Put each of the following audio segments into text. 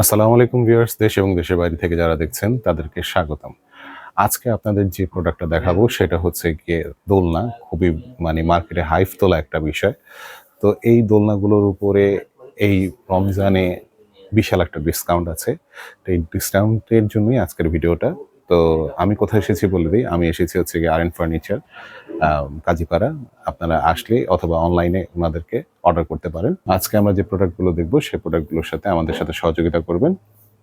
আসসালামু আলাইকুম ভিউয়ার্স, দেশ এবং দেশের বাইরে থেকে যারা দেখছেন, তাদেরকে স্বাগতম। আজকে আপনাদের যে প্রোডাক্টটা দেখাবো, সেটা হচ্ছে গিয়ে দোলনা। খুবই মানে মার্কেটে হাইফ তোলা একটা বিষয়। তো এই দোলনাগুলোর উপরে এই রমজানে বিশাল একটা ডিসকাউন্ট আছে। তো এই ডিসকাউন্টের জন্যই আজকের ভিডিওটা তো আমি কোথায় এসেছি বলে দিই? আমি এসেছি হচ্ছে গিয়ে আর ফার্নিচার। কাজীপাড়া, আপনারা আসলে অথবা অনলাইনে ওনাদেরকে অর্ডার করতে পারেন। আজকে আমরা যে প্রোডাক্টগুলো দেখব সেই প্রোডাক্টগুলোর সাথে আমাদের সাথে সহযোগিতা করবেন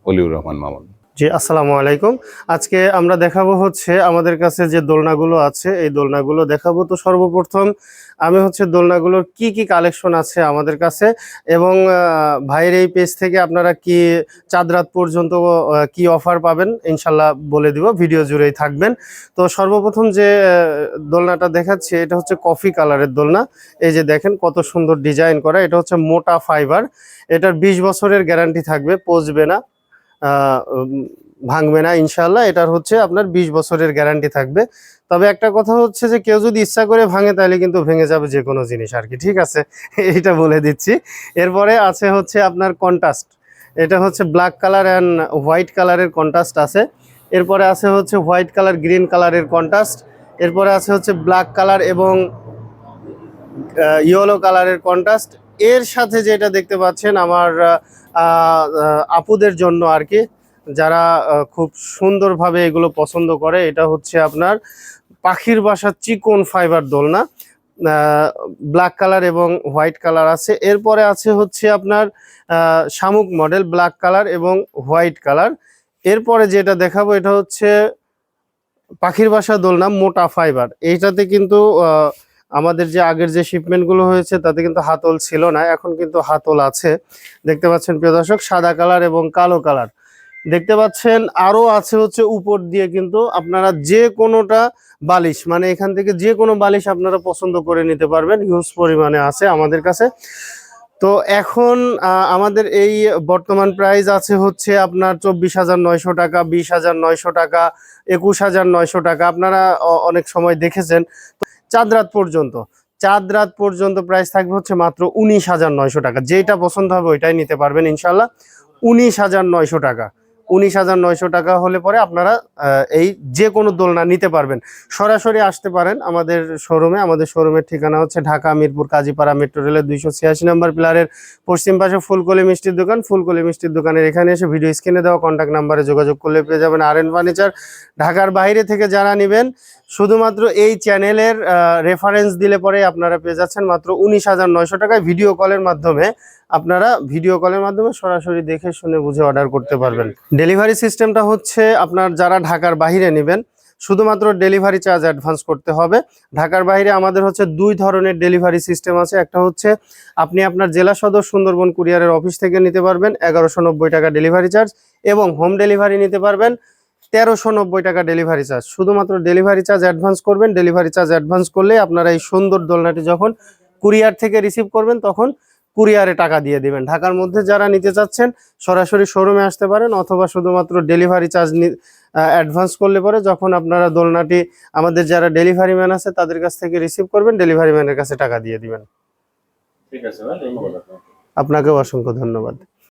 অলিউর রহমান মামুন। জি, আসসালামু আলাইকুম। আজকে আমরা দেখাবো হচ্ছে আমাদের কাছে যে দোলনাগুলো আছে, এই দোলনাগুলো দেখাবো। তো সর্বপ্রথম আমি হচ্ছে দোলনাগুলোর কি কি কালেকশন আছে আমাদের কাছে এবং ভাইয়ের এই পেজ থেকে আপনারা কি চাঁদ রাত পর্যন্ত কি অফার পাবেন ইনশাল্লাহ বলে দিব, ভিডিও জুড়েই থাকবেন। তো সর্বপ্রথম যে দোলনাটা দেখাচ্ছি, এটা হচ্ছে কফি কালারের দোলনা। এই যে দেখেন কত সুন্দর ডিজাইন করা, এটা হচ্ছে মোটা ফাইবার। এটার বিশ বছরের গ্যারান্টি থাকবে, পচবে না। ভাঙবে না ইনশাল্লাহ এটার হচ্ছে আপনার বিশ বছরের গ্যারান্টি থাকবে। তবে একটা কথা হচ্ছে যে, কেউ যদি ইচ্ছা করে ভাঙে, তাহলে কিন্তু ভেঙে যাবে যে কোনো জিনিস আর কি, ঠিক আছে? এইটা বলে দিচ্ছি। এরপরে আছে হচ্ছে আপনার কন্ট্রাস্ট এটা হচ্ছে ব্ল্যাক কালার অ্যান্ড হোয়াইট কালারের কন্ট্রাস্ট আছে। এরপরে আছে হচ্ছে হোয়াইট কালার গ্রিন কালারের কন্ট্রাস্ট এরপরে আছে হচ্ছে ব্ল্যাক কালার এবং ইয়েলো কালারের কন্ট্রাস্ট এর সাথে যেটা দেখতে পাচ্ছেন আমার আপুদের জন্য আর কি, যারা খুব সুন্দরভাবে এগুলো পছন্দ করে, এটা হচ্ছে আপনার পাখির বাসা চিকন ফাইবার দোলনা ব্ল্যাক কালার এবং হোয়াইট কালার আছে। এরপরে আছে হচ্ছে আপনার শামুক মডেল ব্ল্যাক কালার এবং হোয়াইট কালার এরপরে যেটা দেখাবো এটা হচ্ছে পাখির বাসা দোলনা মোটা ফাইবার এইটাতে কিন্তু আমাদের যে আগের যে শিপমেন্টগুলো হয়েছে, তাতে কিন্তু হাতল ছিল না, এখন কিন্তু হাতল আছে। দেখতে পাচ্ছেন প্রিয় দর্শক, সাদা কালার এবং কালো কালার। দেখতে পাচ্ছেন, আরও আছে হচ্ছে উপর দিয়ে কিন্তু আপনারা যে কোনোটা বালিশ মানে এখান থেকে যে কোনো বালিশ আপনারা পছন্দ করে নিতে পারবেন হিউজ পরিমাণে আছে আমাদের কাছে। তো এখন আমাদের এই বর্তমান প্রাইস আছে হচ্ছে আপনার চব্বিশ হাজার নয়শো টাকা, বিশ হাজার নয়শো টাকা, একুশ হাজার নয়শো টাকা। আপনারা অনেক সময় দেখেছেন। চাঁদ রাত পর্যন্ত। চাঁদ রাত পর্যন্ত প্রাইস থাকবে হচ্ছে মাত্র উনিশ হাজার নয়শো টাকা। যেটা পছন্দ হবে ওইটাই নিতে পারবেন ইনশাল্লাহ উনিশ হাজার নয়শো টাকা। উনিশ হাজার নয়শো টাকা হলে পরে আপনারা এই যে কোনো দোলনা নিতে পারবেন। সরাসরি আসতে পারেন আমাদের শোরুমে আমাদের শোরুমের ঠিকানা হচ্ছে ঢাকা, মিরপুর, কাজীপাড়া মেট্রো রেলের দুইশো ছিয়াশি নম্বর পিলারের পশ্চিম পাশে ফুলকলি মিষ্টির দোকান। ফুলকলি মিষ্টির দোকানের এখানে এসে ভিডিও স্ক্রিনে দেওয়া কন্ট্যাক্ট নাম্বারে যোগাযোগ করলে পেয়ে যাবেন আর এন ফার্নিচার ঢাকার বাইরে থেকে যারা নেবেন শুধুমাত্র এই চ্যানেলের রেফারেন্স দিলে পরে আপনারা পেয়ে যাচ্ছেন মাত্র উনিশ হাজার নয়শো টাকায় ভিডিও কলের মাধ্যমে। আপনারা ভিডিও কলের মাধ্যমে সরাসরি দেখে শুনে বুঝে অর্ডার করতে পারবেন। ডেলিভারি সিস্টেমটা হচ্ছে আপনার যারা ঢাকার বাইরে নেবেন, শুধুমাত্র ডেলিভারি চার্জ অ্যাডভান্স করতে হবে। ঢাকার বাইরে আমাদের হচ্ছে দুই ধরনের ডেলিভারি সিস্টেম আছে। একটা হচ্ছে আপনি আপনার জেলা সদর সুন্দরবন কুরিয়ারের অফিস থেকে নিতে পারবেন, এগারোশো টাকা ডেলিভারি চার্জ এবং হোম ডেলিভারি নিতে পারবেন। তেরোশো নব্বই টাকা ডেলিভারি চার্জ শুধুমাত্র ডেলিভারি চার্জ অ্যাডভান্স করবেন ডেলিভারি চার্জ অ্যাডভান্স করলে আপনারা এই সুন্দর দোলনাটি যখন কুরিয়ার থেকে রিসিভ করবেন তখন কুরিয়ারে টাকা দিয়ে দিবেন। ঢাকার মধ্যে যারা নিতে চাচ্ছেন সরাসরি শোরুমে আসতে পারেন অথবা শুধুমাত্র ডেলিভারি চার্জ অ্যাডভান্স করলে পরে যখন আপনারা দোলনাটি আমাদের যারা ডেলিভারি ম্যান আছে তাদের কাছ থেকে রিসিভ করবেন ডেলিভারি ম্যানের কাছে টাকা দিয়ে দিবেন। ঠিক আছে আপনাকেও অসংখ্য ধন্যবাদ।